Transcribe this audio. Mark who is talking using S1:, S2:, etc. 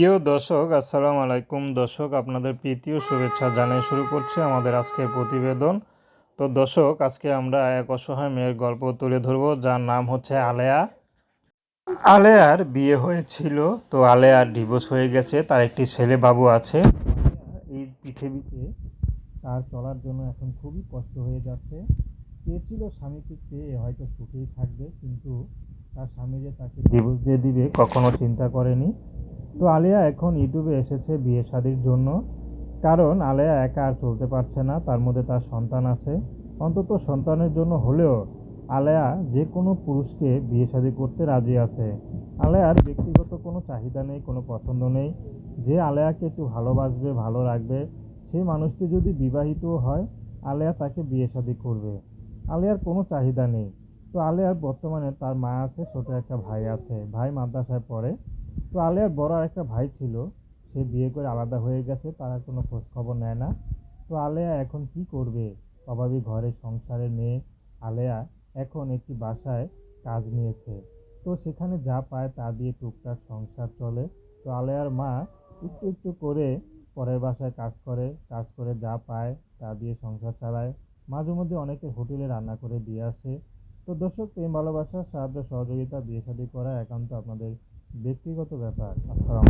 S1: প্রিয় দর্শক, আসসালামু আলাইকুম। দর্শক, আপনাদের প্রীতিও শুভেচ্ছা জানিয়ে শুরু করছে আমাদের আজকের প্রতিবেদন। তো দর্শক, আজকে আমরা এক অসহায় মেয়ের গল্প তুলে ধরব, যার নাম হচ্ছে আলেয়া। আলেয়ার বিয়ে হয়েছিল, তো আলেয়ার ডিভোর্স হয়ে গেছে, তার একটি ছেলে বাবু আছে। এই পৃথিবীতে তার চলার জন্য এখন খুবই কষ্ট হয়ে যাচ্ছে। চেয়েছিল স্বামীকে পেয়ে হয়তো সুখেই থাকবে, কিন্তু তার স্বামী যে তাকে ডিভোর্স দিয়ে দিবে, কখনো চিন্তা করেনি। তো আলিয়া এখন ইউটিউবে এসেছে বিয়ে শাদির জন্য। কারণ আলিয়া একা আর চলতে পারছে না, তার মধ্যে তার সন্তান আছে। অন্তত সন্তানের জন্য হলেও আলেয়া যে কোনো পুরুষকে বিয়ে শাদী করতে রাজি আছে। আলেয়ার ব্যক্তিগত কোনো চাহিদা নেই, কোনো পছন্দ নেই। যে আলেয়াকে একটু ভালোবাসবে, ভালো রাখবে সেই মানুষটি যদি বিবাহিত হয়, আলেয়া তাকে বিয়ে শাদী করবে। আলেয়ার কোনো চাহিদা নেই। তো আলেয়ার বর্তমানে তার মা আছে, ছোট একটা ভাই আছে। ভাই মাদ্রাসায় পড়ে। তো আলেয়ার বড় একটা ভাই ছিল, সে বিয়ে করে আলাদা হয়ে গেছে, তারা কোনো খোঁজ খবর নেয় না। তো আলেয়া এখন কি করবে? অভাবী ঘরে সংসারে মেয়ে আলেয়া এখন একটি বাসায় কাজ নিয়েছে। তো সেখানে যা পায় তা দিয়ে টুকটাক সংসার চলে। তো আলেয়ার মা একটু একটু করে পরের বাসায় কাজ করে কাজ করে যা পায় তা দিয়ে সংসার চালায়। মাঝে মধ্যে অনেকে হোটেলে রান্না করে দিয়ে আসে। তো দর্শক প্রেম ভালোবাসা সাহায্য সহযোগিতা বিয়ে শাদী করা একান্ত আপনাদের ব্যক্তিগত ব্যাপার। আসসালাম